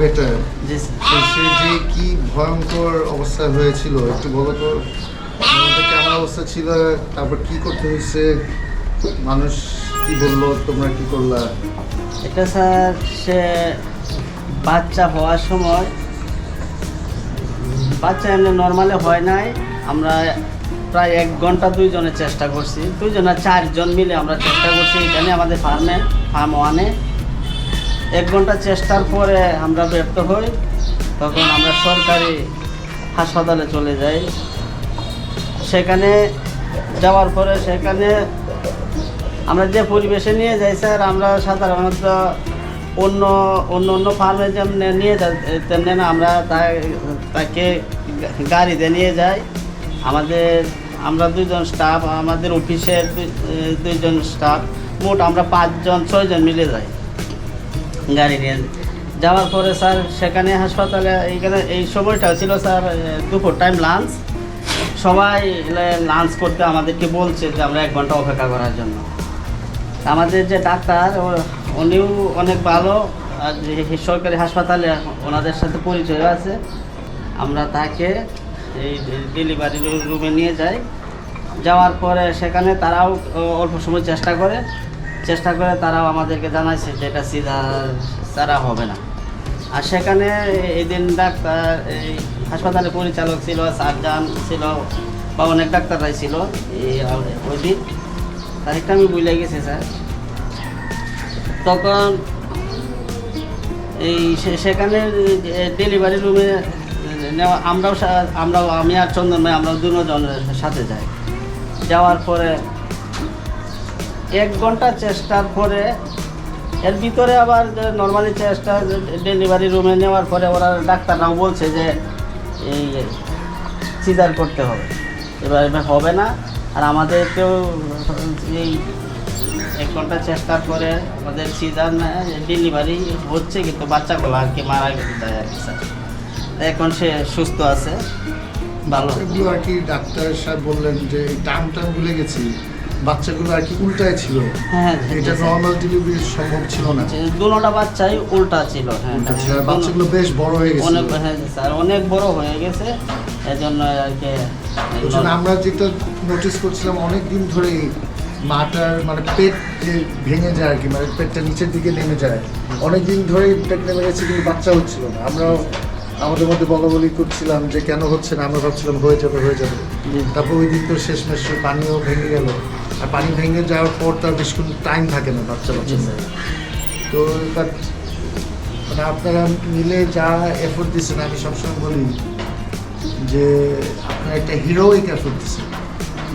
গেছে তো সে যে কি ভয়ঙ্কর অবস্থা হয়েছিল একটু বলো তো। কেমন অবস্থা ছিল তারপর কি করতে হয়েছে? মানুষ কি বলল তোমরা কি করলা? এটা স্যার সে বাচ্চা হওয়ার সময় বাচ্চা এমনি নর্মালে হয় নাই। আমরা প্রায় এক ঘণ্টা দুইজনে চেষ্টা করছি। দুইজনে চারজন মিলে আমরা চেষ্টা করছি এখানে আমাদের ফার্মে ফার্ম ওয়ানে এক ঘণ্টা চেষ্টার পরে আমরা ব্যর্থ হই, তখন আমরা সরকারি হাসপাতালে চলে যাই। সেখানে যাওয়ার পরে সেখানে আমরা যে পরিবেশে নিয়ে যাই স্যার, আমরা সাধারণত অন্য অন্য অন্য ফার্মে যেমন নিয়ে যাই তেমনি না, আমরা তাকে গাড়িতে নিয়ে যাই। আমাদের, আমরা দুজন স্টাফ আমাদের অফিসের দুই- দুইজন স্টাফ মোট আমরা পাঁচজন, ছয়জন মিলে যাই। গাড়ি নিয়ে যাওয়ার পরে স্যার সেখানে হাসপাতালে এইখানে এই সময়টা ছিল স্যার দুপুর টাইম লাঞ্চ সবাই লাঞ্চ করতে আমাদেরকে বলছে যে আমরা এক ঘণ্টা অপেক্ষা করার জন্য আমাদের যে ডাক্তার উনিও অনেক ভালো আর সরকারি হাসপাতালে ওনাদের সাথে পরিচয় আছে আমরা তাকে এই ডেলিভারি রুমে নিয়ে যাই যাওয়ার পরে সেখানে তারাও অল্প সময় চেষ্টা করে চেষ্টা করে তারাও আমাদেরকে জানাইছে যে এটা সিজার ছাড়া হবে না। আর সেখানে এই দিন ডাক্তার, এই হাসপাতালের পরিচালক ছিল, সার্জান ছিল, বা অনেক ডাক্তাররাই ছিল এই ওই দিন। তারিখটা আমি ভুলে গেছি, স্যার। তখন এই সেখানে ডেলিভারি রুমে নেওয়া, আমরাও আমরাও, আমি আর চন্দন ভাই, আমরাও দুজনের সাথে যাই। যাওয়ার পরে এক ঘণ্টা চেষ্টার পরে এর ভিতরে আবার নর্মালি চেষ্টা ডেলিভারি রুমে নেওয়ার পরে ওরা ডাক্তাররাও বলছে যে এই সিজার করতে হবে। এবার এবার হবে না। আর আমাদেরকেও এই এক ঘণ্টা চেষ্টার পরে আমাদের সিজার ডেলিভারি হচ্ছে কিন্তু বাচ্চাগুলো আর কি মারা যায় আর কি স্যার। এখন সে সুস্থ আছে, ভালো। আর কি ডাক্তার সাহেব বললেন যে এই টার্ম টার্ম ভুলে গেছি। বাচ্চাগুলো আর কি উল্টায় ছিল। হ্যাঁ এটা নর্মাল ডেলিভারি সম্ভব ছিল না। দুটা বাচ্চাই উল্টা ছিল হ্যাঁ আর বাচ্চাগুলো বেশ বড় হয়ে গেছে অনেক হ্যাঁ স্যার অনেক বড় হয়ে গেছে। এজন্য আর কি আমরা যেটা নোটিস করছিলাম অনেক দিন ধরেই মাটার মানে পেট যে ভেঙে যায় আর কি মানে পেটটা নিচের দিকে নেমে যায়। অনেক দিন ধরেই পেট নেমে গেছে কিন্তু বাচ্চা হচ্ছিল না। আমরা আমাদের মধ্যে বলা বলি করছিলাম যে কেন হচ্ছে না আমরা ভাবছিলাম হয়ে যাবে হয়ে যাবে। তারপর ওই দিন তো শেষমেশ পানিও ভেঙে গেল। আর পানি ভেঙে যাওয়ার পর তার বেশ কোনো টাইম থাকে না বাচ্চা বাচ্চা তো বাট মানে আপনারা মিলে যা এফোর্ট দিচ্ছেন আমি সবসময় বলি যে আপনারা একটা হিরোইক এফোর্ট দিচ্ছেন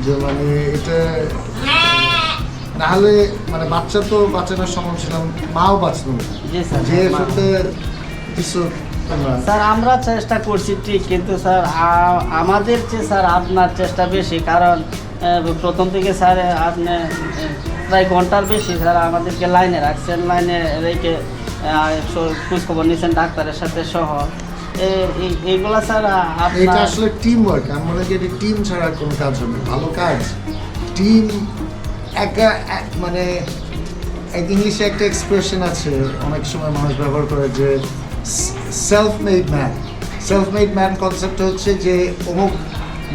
যে মানে এটা নাহলে মানে বাচ্চা তো বাঁচানোর সম্ভব ছিলাম মাও স্যার যে এফোর্টে তোমরা স্যার আমরা চেষ্টা করছি ঠিক কিন্তু স্যার আমাদের চেয়ে স্যার আপনার চেষ্টা বেশি কারণ প্রথম থেকে স্যার আপনি প্রায় ঘণ্টার বেশি স্যার আমাদেরকে লাইনে রাখছেন লাইনে রেখে খোঁজখবর নিয়েছেন ডাক্তারের সাথে সহ। এইগুলা স্যার এটা আসলে টিম ওয়ার্ক আমরা যে টিম ছাড়া কোনো কাজ হবে ভালো কাজ। টিম একা মানে ইংলিশে একটা এক্সপ্রেশন আছে অনেক সময় মানুষ ব্যবহার করে যে self made man self made man concept হচ্ছে যে অমুক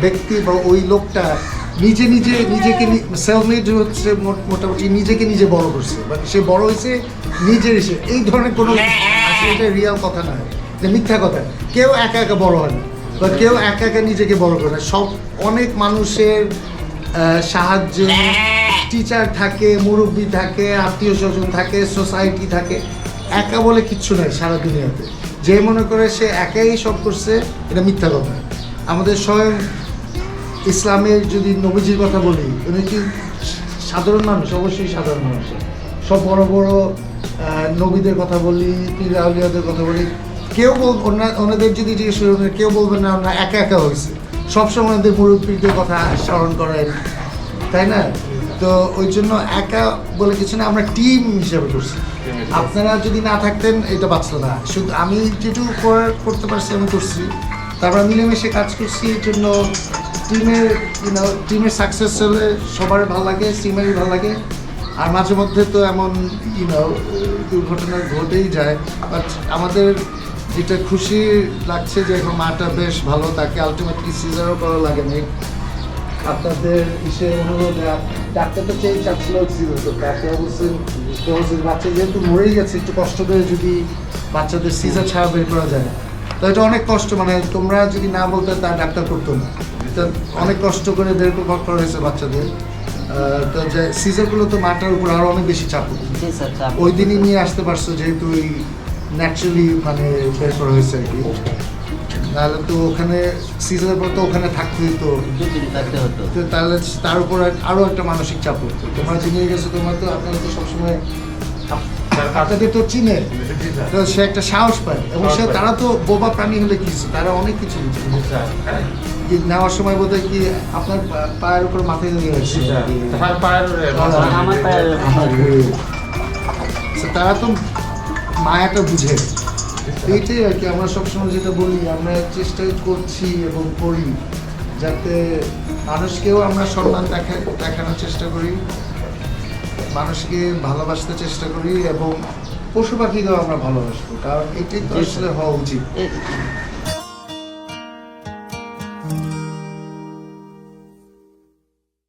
ব্যক্তি বা ওই লোকটা নিজে নিজে নিজেকে সেলফ মেড হচ্ছে মোটামুটি নিজেকে নিজে বড় করছে। বা সে বড় হয়েছে নিজের হিসেবে এই ধরনের কোনো আসলে এটা রিয়াল কথা নয়। যে মিথ্যা কথা। কেউ একা একা বড় হয় না। বা কেউ একা একা নিজেকে বড় করে না। সব অনেক মানুষের সাহায্যে টিচার থাকে মুরব্বী থাকে আত্মীয় স্বজন থাকে সোসাইটি থাকে। একা বলে কিচ্ছু নাই সারা দুনিয়াতে। যে মনে করে সে একাই সব করছে, এটা মিথ্যা কথা। আমাদের স্বয়ং ইসলামের যদি নবীজির কথা বলি, উনি কি সাধারণ মানুষ? অবশ্যই সাধারণ মানুষ। সব বড় বড় নবীদের কথা বলি, পীর আউলিয়াদের কথা বলি, কেউ বল ওনা- ওনাদের যদি জিজ্ঞেস করি কেউ বলবেন না ওনারা একা একা হয়েছে। সবসময় ওনাদের মুরব্বীদের কথা স্মরণ করেন, তাই না? তো ওই জন্য একা বলে কিছু না, আমরা টিম হিসাবে করছি। আপনারা যদি না থাকতেন, এটা বাঁচতো না। শুধু আমি যেটুকু করতে পারছি, আমি করছি। তারপর মিলেমিশে কাজ করছি এই জন্য টিমের টিমের সাকসেস হলে সবার ভালো লাগে টিমেরই ভালো লাগে। আর মাঝে মধ্যে তো এমন ইউনো দুর্ঘটনা ঘটেই যায়। বাট আমাদের যেটা খুশি লাগছে যে এখন মাটা বেশ ভালো, তাকে আলটিমেটলি সিজারও করা লাগেনি আপনাদের ইসে অনুরোধে ডাক্তার তো চেয়ে চাচ্ছিল তো, তাকে অবশ্যই তো বাচ্চা যেহেতু মরেই গেছে একটু কষ্ট করে যদি বাচ্চাদের সিজার ছাড়া বের করা যায়। তো এটা অনেক কষ্ট মানে তোমরা যদি না বলতে তা ডাক্তার করতো না। এটা অনেক কষ্ট করে বের করা হয়েছে বাচ্চাদের। তো যে সিজারগুলো তো মাটার উপর আরও অনেক বেশি চাপ ওই দিনই নিয়ে আসতে পারছ যেহেতু ওই ন্যাচারালি মানে বের করা হয়েছে আর কি। নাহলে তো ওখানে সিজনের পর তো ওখানে থাকতে হতো দুদিন থাকতে হতো। তো তাহলে তার উপর আর- আরও একটা মানসিক চাপ পড়তো তোমরা নিয়ে গেছো তোমরা তো আপনারা তো সবসময় আপ- আপনাদের তো চিনে। তো সে একটা সাহস পায়। এবং সে তারা তো বোবা প্রাণী হলে কিছু তারা অনেক কিছু নেওয়ার সময় বোধহয় কি আপনার পায়ের উপর মাথায় নিয়ে গেছে তার পায়ের আমার পায়ে- So, তারা তো মায়াটা বুঝে। এইটাই আর কি আমরা সবসময় যেটা বলি আমরা চেষ্টা করছি এবং করি যাতে মানুষকেও আমরা সম্মান দেখা দেখানোর চেষ্টা করি মানুষকে ভালোবাসতে চেষ্টা করি এবং পশু পাখিকেও আমরা ভালোবাসবো কারণ এটাই তো আসলে হওয়া উচিত।